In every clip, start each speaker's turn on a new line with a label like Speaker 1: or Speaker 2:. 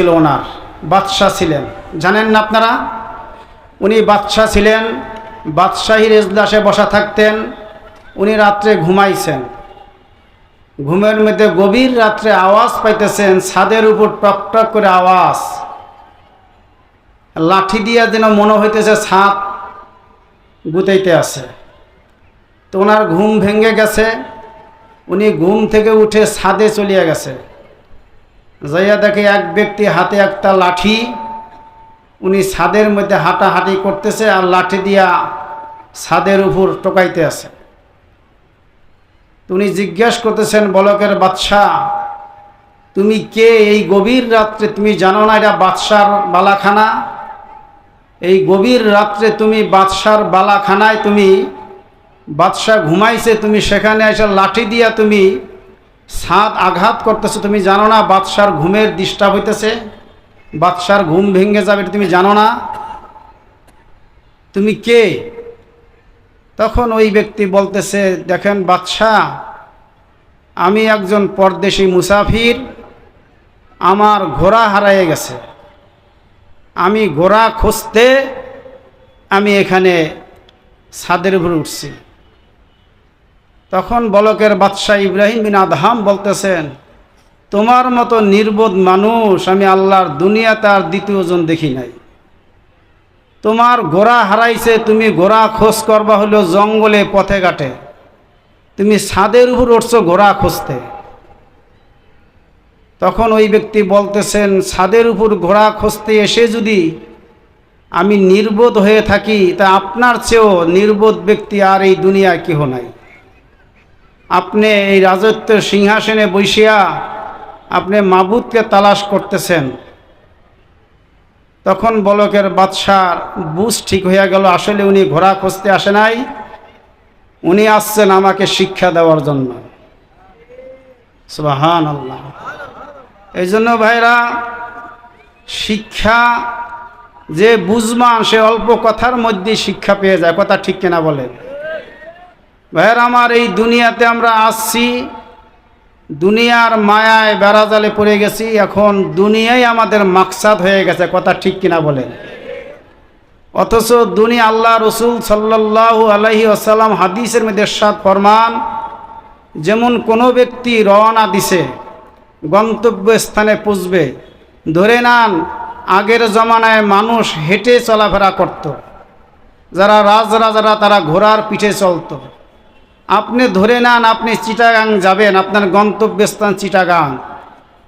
Speaker 1: ছিল ওনার, বাদশাহ ছিলেন। জানেন না আপনারা? উনি বাদশাহ ছিলেন বাদশাহীর এজলাসে বসা থাকতেন, উনি রাত্রে ঘুমাইছেন। ঘুমের মধ্যে গভীর রাত্রে আওয়াজ পাইতেছেন, ছাদের উপর টক টক করে আওয়াজ। লাঠি দিয়া যেন মনে হইতেছে ছাদ গুতাইতে আছে। তো ওনার ঘুম ভেঙে গেছে, উনি ঘুম থেকে উঠে ছাদে চলিয়া গেছে। যাইয়া দেখে এক ব্যক্তি হাতে একটা লাঠি, উনি ছাদের মধ্যে হাঁটাহাঁটি করতেছে আর লাঠি দিয়া ছাদের উপর টোকাইতে আছে। উনি জিজ্ঞেস করতেছেন, বলকের বাদশাহ, তুমি কে এই গভীর রাত্রে? তুমি জানো না এটা বাদশার বালাখানা? এই গভীর রাত্রে তুমি বাদশার বালাখানায় তুমি, বাদশাহ ঘুমাইছে, তুমি সেখানে এসে লাঠি দিয়া তুমি ছাদ আঘাত করতেছে, তুমি জানো না, বাদশার ঘুমের ডিস্টার্ব হইতেছে, বাদশার ঘুম ভেঙে যাবে তুমি জানো না। তুমি কে? তখন ওই ব্যক্তি বলতেছে, দেখেন বাদশাহ, আমি একজন পরদেশি মুসাফির, আমার ঘোড়া হারাইয়ে গেছে। আমি ঘোড়া খুঁজতে আমি এখানে ছাদের উপরে উঠছি। তখন বলকের বাদশাহ ইব্রাহিম বিন আদহাম বলতেছেন, তোমার মতো নির্বোধ মানুষ আমি আল্লাহর দুনিয়াতে আর দ্বিতীয়জন দেখি নাই। তোমার ঘোড়া হারাইছে, তুমি ঘোড়া খোঁজ করবা হলো জঙ্গলে পথে ঘাটে। তুমি ছাদের উপর উঠছো ঘোড়া খুঁজতে। তখন ওই ব্যক্তি বলতেছেন, ছাদের উপর ঘোড়া খুঁজতে এসে যদি আমি নির্বোধ হয়ে থাকি, তা আপনার চেয়েও নির্বোধ ব্যক্তি আর এই দুনিয়ায় কেহ নাই। আপনি এই রাজত্বের সিংহাসনে বসিয়া আপনি মাবুদকে তালাশ করতেছেন। তখন বলকের বাদশাহ বুঝ ঠিক হইয়া গেল, আসলে উনি ঘোড়া খুঁজতে আসে নাই, উনি আসছেন আমাকে শিক্ষা দেওয়ার জন্য। সুবাহান আল্লাহ এই জন্য ভাইরা, শিক্ষা যে বুঝমান সে অল্প কথার মধ্যেই শিক্ষা পেয়ে যায়, কথা ঠিক কিনা বলেন ভাইয়ের আমার, এই দুনিয়াতে আমরা আসছি, দুনিয়ার মায়ায় বেড়াজালে পড়ে গেছি, এখন দুনিয়াই আমাদের মাকসাদ হয়ে গেছে, কথা ঠিক কিনা বলেন অথচ দুনিয়া আল্লাহ রসুল সাল্লাল্লাহু আলহি আসাল্লাম হাদিসের মধ্যে সাত ফরমান, যেমন কোনো ব্যক্তি রওনা দিছে গন্তব্য স্থানে পুষবে ধরে নান আগের জমানায় মানুষ হেঁটে চলাফেরা করত। যারা রাজরাজারা তারা ঘোড়ার পিঠে চলতো আপনি ধরে নেন আপনি চিটাগাং যাবেন, আপনার গন্তব্যস্থান চিটাগাং।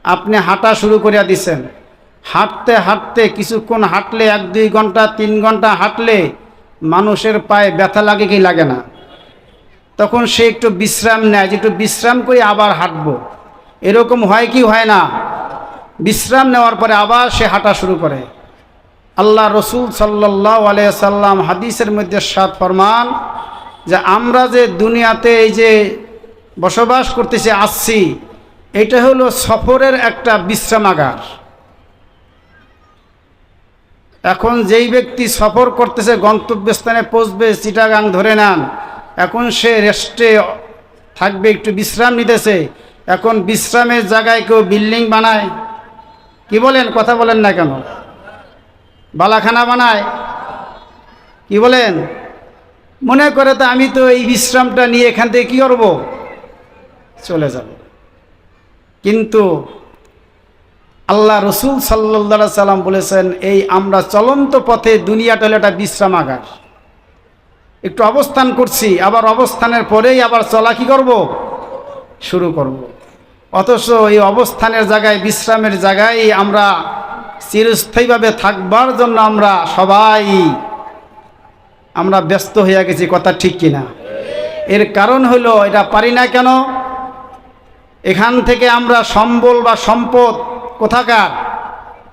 Speaker 1: আপনি হাঁটা শুরু করিয়া দিছেন। হাঁটতে হাঁটতে কিছুক্ষণ হাঁটলে, এক, দুই ঘণ্টা, তিন ঘণ্টা হাঁটলে মানুষের পায়ে ব্যথা লাগে কি লাগে না? তখন সে একটু বিশ্রাম নেয়, যে একটু বিশ্রাম করে আবার হাঁটবো। এরকম হয় কি হয় না? বিশ্রাম নেওয়ার পরে আবার সে হাঁটা শুরু করে। আল্লাহ রসুল সাল্লাহ আলিয়া সাল্লাম হাদিসের মধ্যে সাত ফরমান যে আমরা যে দুনিয়াতে এই যে বসবাস করতেছি, আসছি, এটা হলো সফরের একটা বিশ্রামাগার। এখন যেই ব্যক্তি সফর করতেছে, গন্তব্যস্থানে পৌঁছবে, চিটাগাং ধরে নেন, এখন সে রেস্টে থাকবে, একটু বিশ্রাম নিতেছে, এখন বিশ্রামের জায়গায় কেউ বিল্ডিং বানায়, কি বলেন, কথা বলেন না কেন? বালাখানা বানায়, কি বলেন? মনে করে তো আমি তো এই বিশ্রামটা নিয়ে এখান থেকে কী করব? চলে যাব। কিন্তু আল্লাহ রসুল সাল্লা সাল্লাম বলেছেন, এই আমরা চলন্ত পথে দুনিয়াটা হলো একটা বিশ্রামাগার একটু অবস্থান করছি, আবার অবস্থানের পরেই আবার চলা কি করব? শুরু করব। অথচ এই অবস্থানের জায়গায়, বিশ্রামের জায়গায় আমরা চিরস্থায়ীভাবে থাকবার জন্য আমরা সবাই আমরা ব্যস্ত হইয়া গেছি, কথা ঠিক কিনা? এর কারণ হলো এটা পারি না কেন? এখান থেকে আমরা সম্বল বা সম্পদ কোথাকার?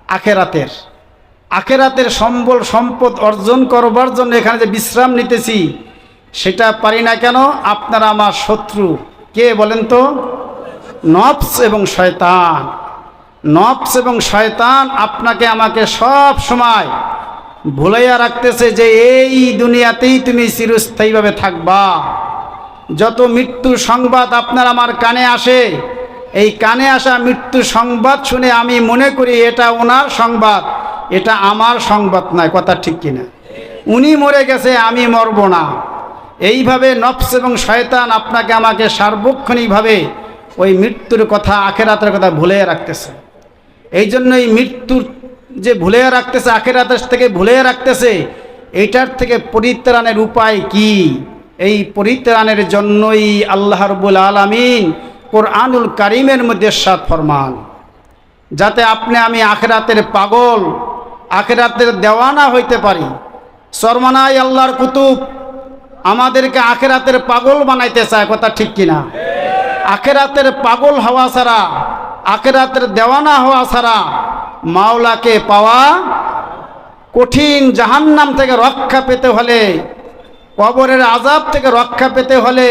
Speaker 1: আখেরাতের। আখেরাতের সম্বল, সম্পদ অর্জন করবার জন্য এখানে যে বিশ্রাম নিতেছি, সেটা পারি না কেন? আপনারা আমার শত্রু। কে বলেন তো? নফস এবং শয়তান। নফস এবং শয়তান আপনাকে আমাকে সব সময় ভুলাইয়া রাখতেছে যে এই দুনিয়াতেই তুমি চিরস্থায়ীভাবে থাকবা। যত মৃত্যু সংবাদ আপনার আমার কানে আসে, এই কানে আসা মৃত্যু সংবাদ শুনে আমি মনে করি এটা ওনার সংবাদ, এটা আমার সংবাদ নয়, কথা ঠিক কিনা? উনি মরে গেছে, আমি মরব না। এইভাবে নফস এবং শয়তান আপনাকে আমাকে সার্বক্ষণিকভাবে ওই মৃত্যুর কথা, আখেরাতের কথা ভুলে রাখতেছে। এই জন্য এই মৃত্যুর যে ভুলে রাখতেছে আখেরাতের থেকে ভুলে রাখতেছে এইটার থেকে পরিত্রাণের উপায় কি? এই পরিত্রাণের জন্যই আল্লাহ রবুল আলমিন কোরআনুল কারিমের মধ্যে সাত ফরমান। যাতে আপনি, আমি আখেরাতের পাগল, আখেরাতের দেওয়ানা হইতে পারি। সরমানাই আল্লাহর কুতুব আমাদেরকে আখেরাতের পাগল বানাইতে চায়, কথা ঠিক কিনা? আখেরাতের পাগল হওয়া ছাড়া, আখেরাতের দেওয়ানা হওয়া ছাড়া মাওলাকে পাওয়া কঠিন জাহান্নাম থেকে রক্ষা পেতে হলে, কবরের আজাব থেকে রক্ষা পেতে হলে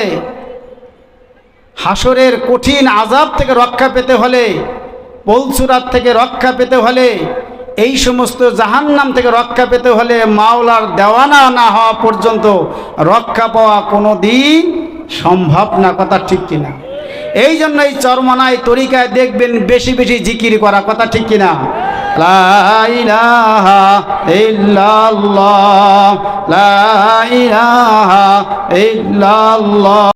Speaker 1: হাসরের কঠিন আজাব থেকে রক্ষা পেতে হলে পলসুরাত থেকে রক্ষা পেতে হলে, এই সমস্ত জাহান্নাম থেকে রক্ষা পেতে হলে মাওলার দেওয়ানা না হওয়া পর্যন্ত রক্ষা পাওয়া কোনো দিন সম্ভব না, কথা ঠিক কিনা। এই জন্য এই চরমনায় তরিকায় দেখবেন বেশি বেশি জিকির করা কথা ঠিক কিনা? লাইলাহা ইল্লাল্লাহ।